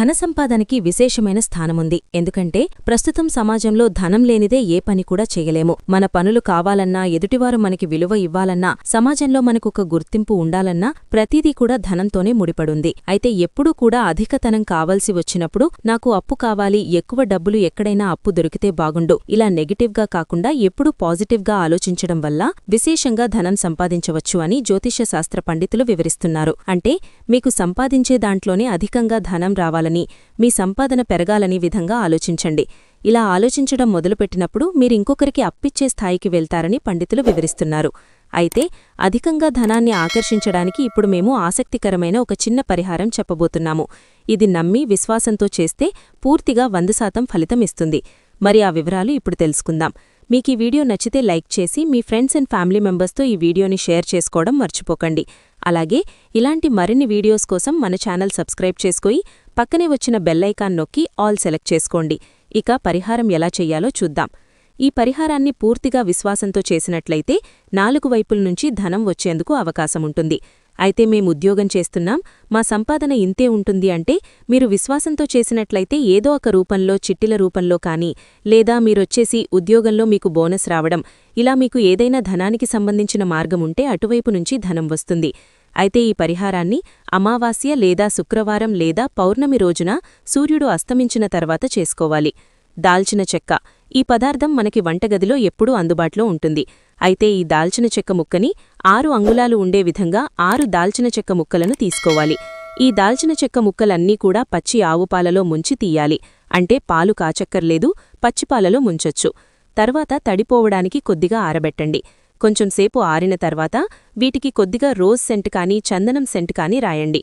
ధన సంపాదనకి విశేషమైన స్థానముంది. ఎందుకంటే ప్రస్తుతం సమాజంలో ధనం లేనిదే ఏ పని కూడా చేయలేము. మన పనులు కావాలన్నా ఎదుటివారు మనకి విలువ ఇవ్వాలన్నా సమాజంలో మనకొక గుర్తింపు ఉండాలన్నా ప్రతిదీ కూడా ధనంతోనే ముడిపడుంది. అయితే ఎప్పుడూ కూడా అధికతనం కావాల్సి వచ్చినప్పుడు నాకు అప్పు కావాలి ఎక్కువ డబ్బులు ఎక్కడైనా అప్పు దొరికితే బాగుండు. ఇలా నెగిటివ్గా కాకుండా ఎప్పుడూ పాజిటివ్గా ఆలోచించడం వల్ల విశేషంగా ధనం సంపాదించవచ్చు అని జ్యోతిష్యశాస్త్ర పండితులు వివరిస్తున్నారు. అంటే మీకు సంపాదించే దాంట్లోనే అధికంగా ధనం రావాలని మీ సంపాదన పెరగాలని విధంగా ఆలోచించండి. ఇలా ఆలోచించడం మొదలుపెట్టినప్పుడు మీరింకొకరికి అప్పిచ్చే స్థాయికి వెళ్తారని పండితులు వివరిస్తున్నారు. అయితే అధికంగా ధనాన్ని ఆకర్షించడానికి ఇప్పుడు మేము ఆసక్తికరమైన ఒక చిన్న పరిహారం చెప్పబోతున్నాము. ఇది నమ్మి విశ్వాసంతో చేస్తే పూర్తిగా వంద శాతం ఫలితం ఇస్తుంది. మరి ఆ వివరాలు ఇప్పుడు తెలుసుకుందాం. మీకీ వీడియో నచ్చితే లైక్ చేసి మీ ఫ్రెండ్స్ అండ్ ఫ్యామిలీ మెంబర్స్తో ఈ వీడియోని షేర్ చేసుకోవడం మర్చిపోకండి. అలాగే ఇలాంటి మరిన్ని వీడియోస్ కోసం మన ఛానల్ సబ్స్క్రైబ్ చేసుకుని పక్కనే వచ్చిన బెల్లైకాన్ నొక్కి ఆల్ సెలెక్ట్ చేసుకోండి. ఇక పరిహారం ఎలా చెయ్యాలో చూద్దాం. ఈ పరిహారాన్ని పూర్తిగా విశ్వాసంతో చేసినట్లయితే నాలుగు వైపుల నుంచి ధనం వచ్చేందుకు అవకాశముంటుంది అయితే మేము ఉద్యోగం చేస్తున్నాం. మా సంపాదన ఇంతే ఉంటుంది అంటే మీరు విశ్వాసంతో చేసినట్లయితే ఏదో ఒక రూపంలో చిట్టిల రూపంలో కానీ లేదా మీరొచ్చేసి ఉద్యోగంలో మీకు బోనస్ రావడం ఇలా మీకు ఏదైనా ధనానికి సంబంధించిన మార్గముంటే అటువైపు నుంచి ధనం వస్తుంది. అయితే ఈ పరిహారాన్ని అమావాస్య లేదా శుక్రవారం లేదా పౌర్ణమి రోజున సూర్యుడు అస్తమించిన తర్వాత చేసుకోవాలి. దాల్చిన చెక్క. ఈ పదార్థం మనకి వంటగదిలో ఎప్పుడూ అందుబాటులో ఉంటుంది. అయితే ఈ దాల్చిన చెక్క ముక్కని ఆరు అంగుళాలు ఉండే విధంగా ఆరు దాల్చిన చెక్క ముక్కలను తీసుకోవాలి. ఈ దాల్చిన చెక్క ముక్కలన్నీ కూడా పచ్చి ఆవుపాలలో ముంచి తీయాలి. అంటే పాలు కాచక్కర్లేదు పచ్చిపాలలో ముంచొచ్చు. తర్వాత తడిపోవడానికి కొద్దిగా ఆరబెట్టండి. కొంచెంసేపు ఆరిన తర్వాత వీటికి కొద్దిగా రోజ్ సెంట్ కానీ చందనం సెంట్ కానీ రాయండి.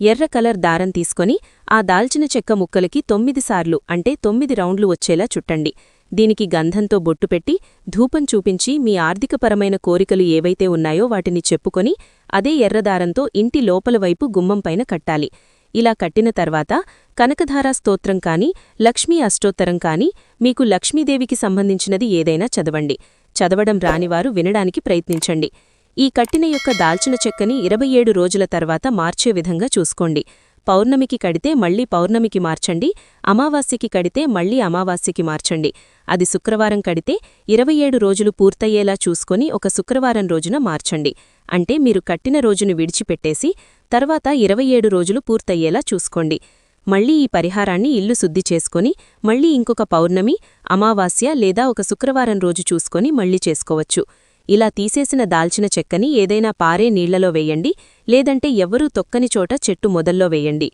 ఎర్ర కలర్ దారం తీసుకొని ఆ దాల్చిన చెక్క ముక్కలకి తొమ్మిది సార్లు అంటే తొమ్మిది రౌండ్లు వచ్చేలా చుట్టండి. దీనికి గంధంతో బొట్టు పెట్టి ధూపం చూపించి మీ ఆర్థికపరమైన కోరికలు ఏవైతే ఉన్నాయో వాటిని చెప్పుకొని అదే ఎర్రదారంతో ఇంటి లోపల వైపు గుమ్మంపైన కట్టాలి. ఇలా కట్టిన తర్వాత కనకధారా స్తోత్రం కానీ లక్ష్మీ అష్టోత్తరం కానీ మీకు లక్ష్మీదేవికి సంబంధించినది ఏదైనా చదవండి. చదవడం రానివారు వినడానికి ప్రయత్నించండి. ఈ కట్టిన యొక్క దాల్చిన చెక్కని ఇరవై ఏడు రోజుల తర్వాత మార్చే విధంగా చూసుకోండి. పౌర్ణమికి కడితే మళ్ళీ పౌర్ణమికి మార్చండి. అమావాస్యకి కడితే మళ్ళీ అమావాస్యకి మార్చండి. అది శుక్రవారం కడితే ఇరవై ఏడు రోజులు పూర్తయ్యేలా చూసుకొని ఒక శుక్రవారం రోజున మార్చండి. అంటే మీరు కట్టిన రోజును విడిచిపెట్టేసి తర్వాత ఇరవై ఏడు రోజులు పూర్తయ్యేలా చూసుకోండి. మళ్ళీ ఈ పరిహారాన్ని ఇల్లు శుద్ధి చేసుకొని మళ్ళీ ఇంకొక పౌర్ణమి అమావాస్య లేదా ఒక శుక్రవారం రోజు చూసుకొని మళ్ళీ చేసుకోవచ్చు. ఇలా తీసేసిన దాల్చిన చెక్కని ఏదైనా పారే నీళ్ళలో వేయండి లేదంటే ఎవ్వరూ తొక్కని చోట చెట్టు మొదల్లో వేయండి.